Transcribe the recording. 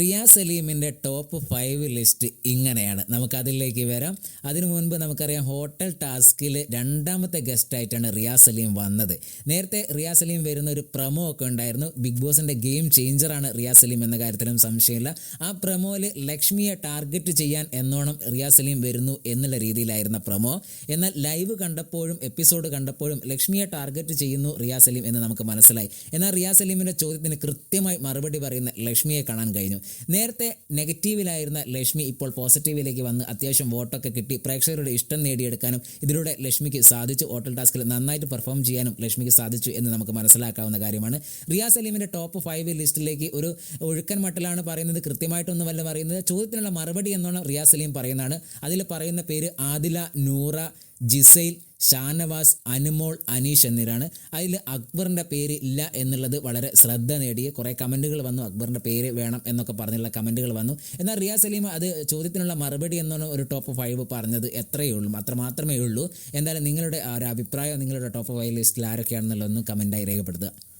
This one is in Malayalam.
റിയാസ് സലീമിന്റെ ടോപ്പ് ഫൈവ് ലിസ്റ്റ് ഇങ്ങനെയാണ്. നമുക്ക് അതിലേക്ക് വരാം. അതിനു മുൻപ് നമുക്കറിയാം ഹോട്ടൽ ടാസ്കിൽ രണ്ടാമത്തെ ഗസ്റ്റായിട്ടാണ് റിയാ സലീം വന്നത്. നേരത്തെ റിയാ സലീം വരുന്ന ഒരു പ്രമോ ഒക്കെ ഉണ്ടായിരുന്നു. ബിഗ് ബോസിന്റെ ഗെയിം ചേഞ്ചറാണ് റിയാ സലീം എന്ന കാര്യത്തിലും സംശയമില്ല. ആ പ്രമോയിൽ ലക്ഷ്മിയെ ടാർഗറ്റ് ചെയ്യാൻ എന്നോണം റിയാ സലീം വരുന്നു എന്നുള്ള രീതിയിലായിരുന്ന പ്രമോ എന്നാൽ ലൈവ് കണ്ടപ്പോഴും എപ്പിസോഡ് കണ്ടപ്പോഴും ലക്ഷ്മിയെ ടാർഗറ്റ് ചെയ്യുന്നു റിയാ സലീം എന്ന് നമുക്ക് മനസ്സിലായി. എന്നാൽ റിയാ സലീമിന്റെ ചോദ്യത്തിന് കൃത്യമായി മറുപടി പറയുന്ന ലക്ഷ്മിയെ കാണാൻ കഴിഞ്ഞു. നേരത്തെ നെഗറ്റീവിലായിരുന്ന ലക്ഷ്മി ഇപ്പോൾ പോസിറ്റീവിലേക്ക് വന്ന് അത്യാവശ്യം വോട്ടൊക്കെ കിട്ടി. പ്രേക്ഷകരുടെ ഇഷ്ടം നേടിയെടുക്കാനും ഇതിലൂടെ ലക്ഷ്മിക്ക് സാധിച്ചു. ഹോട്ടൽ ടാസ്കിൽ നന്നായിട്ട് പെർഫോം ചെയ്യാനും ലക്ഷ്മിക്ക് സാധിച്ചു എന്ന് നമുക്ക് മനസ്സിലാക്കാവുന്ന കാര്യമാണ്. റിയാസ് സലീമിന്റെ ടോപ്പ് ഫൈവ് ലിസ്റ്റിലേക്ക് ഒരു ഒഴുക്കൻ മട്ടിലാണ് പറയുന്നത്. കൃത്യമായിട്ടൊന്നും വല്ല പറയുന്നത്. ചോദ്യത്തിനുള്ള മറുപടി എന്നോണം റിയാസ് സലീം പറയുന്നതാണ്. അതിൽ പറയുന്ന പേര് ആദില നൂറ ജിസൈൽ ഷാനവാസ് അനുമോൾ അനീഷ് എന്നിവരാണ്. അതിൽ അക്ബറിന്റെ പേര് ഇല്ല എന്നുള്ളത് വളരെ ശ്രദ്ധ നേടിയ കുറേ കമന്റുകൾ വന്നു. അക്ബറിന്റെ പേര് വേണം എന്നൊക്കെ പറഞ്ഞുള്ള കമന്റുകൾ വന്നു. എന്നാൽ റിയാസ് സലീം അത് ചോദ്യത്തിനുള്ള മറുപടി എന്നാണ് ഒരു ടോപ്പ് ഫൈവ് പറഞ്ഞത് എത്രയേ ഉള്ളൂ അത്ര മാത്രമേ ഉള്ളൂ. എന്തായാലും നിങ്ങളുടെ ഒരു അഭിപ്രായം നിങ്ങളുടെ ടോപ്പ് ഫൈവ് ലിസ്റ്റിൽ ആരൊക്കെയാണെന്നുള്ളതൊന്ന് കമന്റായി രേഖപ്പെടുത്തുക.